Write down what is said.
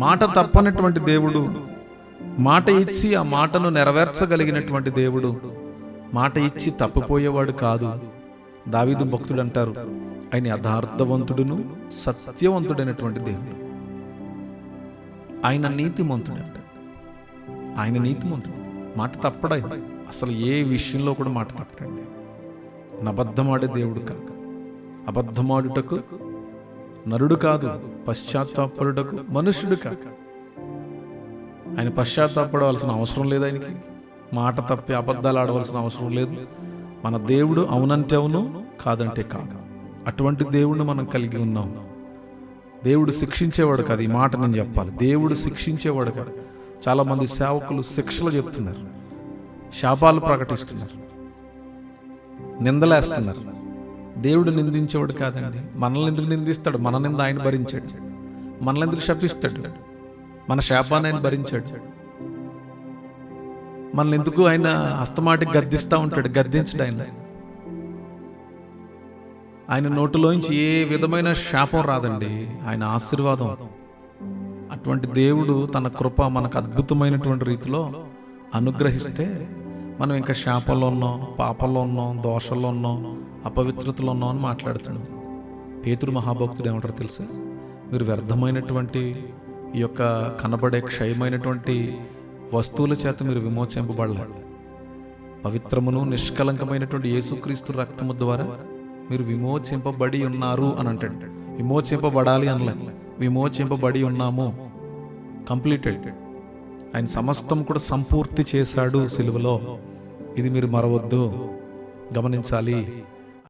మాట తప్పనటువంటి దేవుడు. మాట ఇచ్చి ఆ మాటను నెరవేర్చగలిగినటువంటి దేవుడు. మాట ఇచ్చి తప్పిపోయేవాడు కాదు. దావీదు భక్తుడు అంటారు ఆయన యథార్థవంతుడును సత్యవంతుడైనటువంటి దేవుడు. ఆయన నీతిమంతుడంట ఆయన నీతిమంతుడు. మాట తప్పడాయి అసలు ఏ విషయంలో కూడా మాట తప్పడండి. అబద్ధమాడే దేవుడు కాక. అబద్ధమాడుటకు నరుడు కాదు. పశ్చాత్తాపడుటకు మనుషుడు కాక ఆయన పశ్చాత్తాపడవలసిన అవసరం లేదు ఆయనకి. మాట తప్పి అబద్ధాలు ఆడవలసిన అవసరం లేదు. మన దేవుడు అవునంటే అవును కాదంటే కాదు. అటువంటి దేవుడిని మనం కలిగి ఉన్నాం. దేవుడు శిక్షించేవాడు కాదు ఈ మాట నేను చెప్పాలి. దేవుడు శిక్షించేవాడు కాదు. చాలామంది సేవకులు శిక్షలు చెప్తున్నారు. శాపాలు ప్రకటిస్తున్నారు. నిందలేస్తున్నారు. దేవుడు నిందించేవాడు కాదండి. మనల్ని ఎందుకు నిందిస్తాడు? మన నింద ఆయన భరించాడు. మనల్ని శపిస్తాడు? మన శాపాన్ని ఆయన భరించాడు. మనల్ని ఎందుకు ఆయన అస్తమాటి గద్దిస్తూ ఉంటాడు గద్దించడు ఆయన. ఆయన నోటిలోంచి ఏ విధమైన శాపం రాదండి. ఆయన ఆశీర్వాదం. అటువంటి దేవుడు తన కృప మనకు అద్భుతమైనటువంటి రీతిలో అనుగ్రహిస్తే మనం ఇంకా శాపంలో ఉన్నాం పాపంలో ఉన్నాం దోషంలో ఉన్నాం అపవిత్రతలో ఉన్నాం అని మాట్లాడుతున్నాం పేతురు మహాభక్తుడు ఏమంటారు తెలుసా? మీరు వ్యర్థమైనటువంటి ఈ యొక్క కనబడే క్షయమైనటువంటి వస్తువుల చేత మీరు విమోచింపబడలేదు పవిత్రమును నిష్కలంకమైనటువంటి యేసుక్రీస్తు రక్తము ద్వారా మీరు విమోచింపబడి ఉన్నారు అని అంటాడు. విమోచింపబడాలి అనలే. విమోచింపబడి ఉన్నాము. కంప్లీటెడ్ ఆయన సమస్తం కూడా సంపూర్తి చేశాడు సిలువలో. ఇది మీరు మరవద్దు. గమనించాలి.